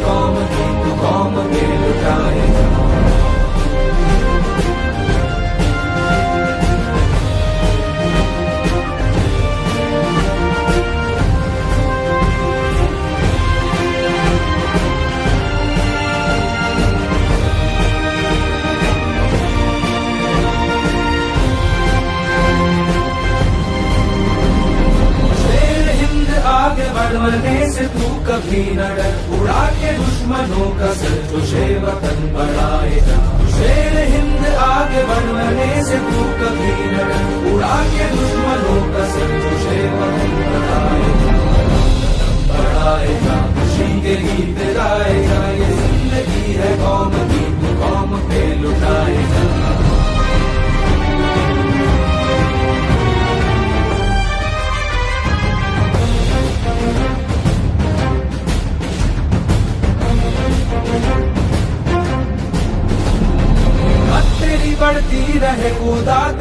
como tu. कभी न डर उड़ा के दुश्मनों का सर तुझे वतन बढ़ाए जा शेर हिंद आगे बढ़ने से तू कभी न डर उड़ा के दुश्मनों का सर तुझे वतन बढ़ाए जा बढ़ाए जा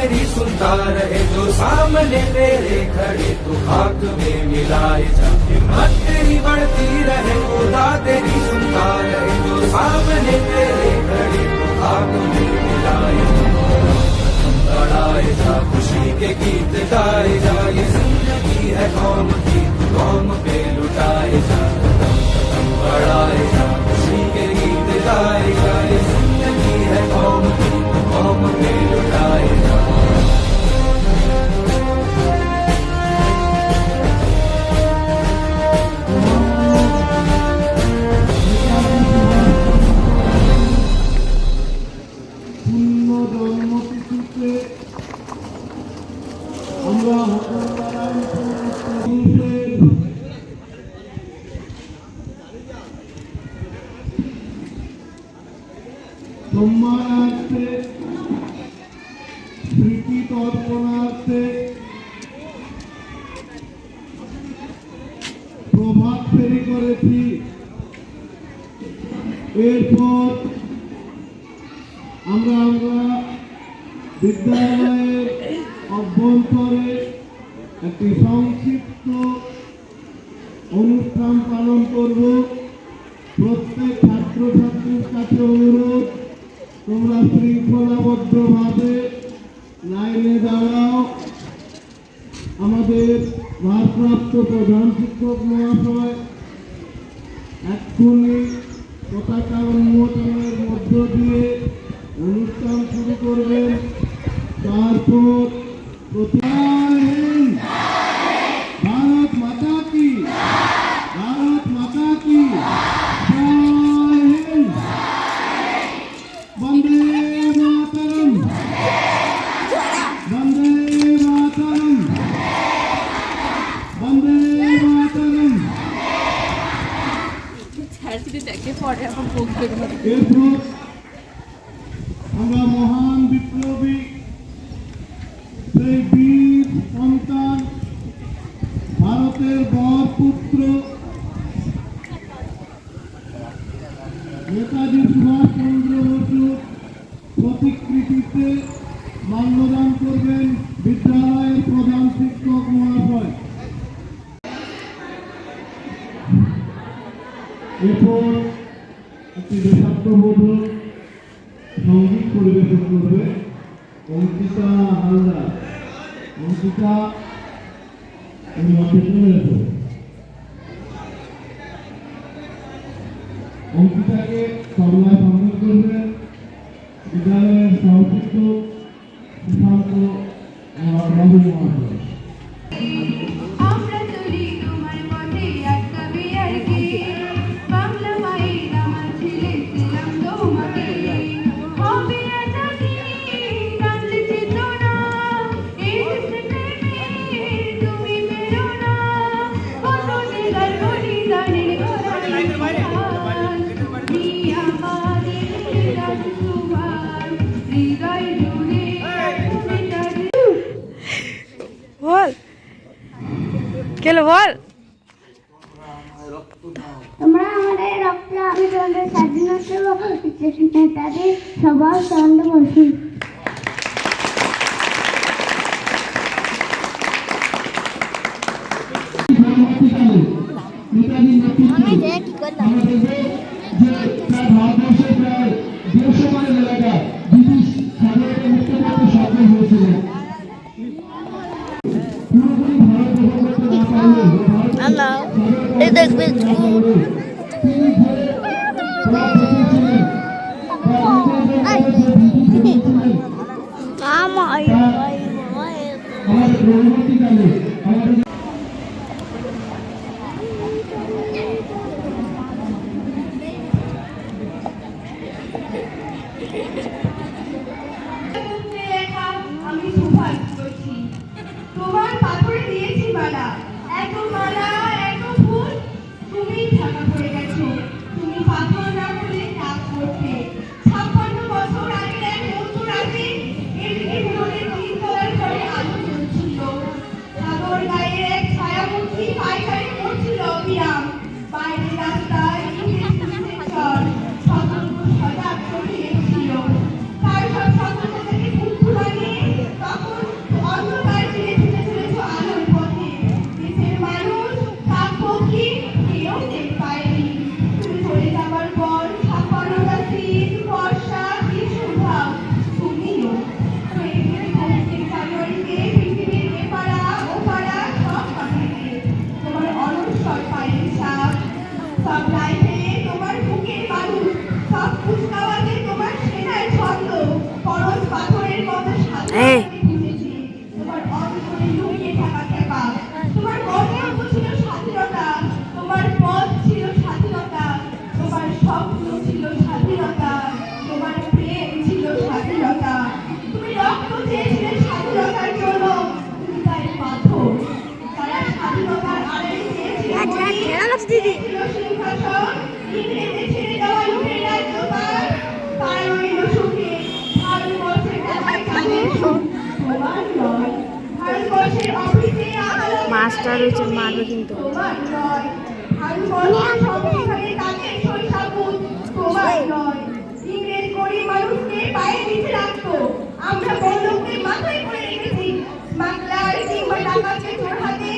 तेरी सुनता रहे जो सामने तेरे खड़े तो खाक में मिलाए जा। हिम्मत तेरी बढ़ती रहे, खुदा तेरी सुनता रहे जो सामने तेरे खड़े तो खाक में मिलाए बढ़ाए जा, खुशी के गीत गाए जा, ये ज़िंदगी है कौम की कौम पे लुटाए जा। সম্মানার্থে স্মৃতি তর্পণার্থে প্রভাত ফেরি করেছি। এরপর আমরা আমরা বিদ্যালয়ের অভ্যন্তরে একটি সংক্ষিপ্ত অনুষ্ঠান পালন করব। প্রত্যেক ছাত্রছাত্রীর কাছে অনুরোধ, তোমরা শৃঙ্খলাবদ্ধভাবে লাইনে দাঁড়াও। আমাদের ভারপ্রাপ্ত প্রধান শিক্ষক মহাশয় এক্ষুনি পতাকা উন্মোচনের মধ্য দিয়ে অনুষ্ঠান শুরু করবেন। তারপর প্রতিদিন সেই বীর সন্তান ভারতের বর পুত্র নেতাজি সুভাষ চন্দ্র বসু প্রতিকৃতিতে মাল্যদান করবেন বিদ্যালয়ের প্রধান শিক্ষক মহাশয়। এরপর একটি দেশাত্মবোধক সংগীত পরিবেশন করবে। অঙ্কিতা হালদার। অঙ্কিতা, তুমি অফিসে এসো। অঙ্কিতাকে তবলায় সম্মান করবে। বিদ্যালয়ের সহশিক্ষক সুশান্ত বাবু মহাশয় বল। আমাদের রক্ত আমি তোমাদের স্বাধীনতা নেতাদের সবার চন্দ্র আমি সুভাষ বলছি তোমার পাথরে দিয়েছি মালা। এত মালা দিদি। মাছটা রয়েছে মারবে কিন্তু। আমরা বন্ধুকে মাথায় করে রেখেছি কিংবা হাতে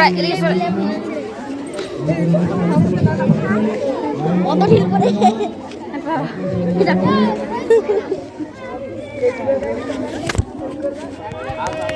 সরা এদিকে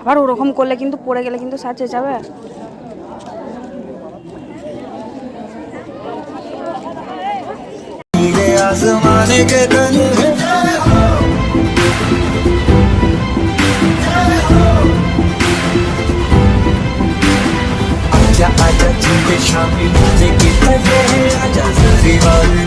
আবার ওরকম করলে কিন্তু পড়ে গেলে কিন্তু সার্চে যাবে आसमाने के तले आजा आजा जीते शामी मुझे की तले आजा जल्दी वाले नीले आसमाने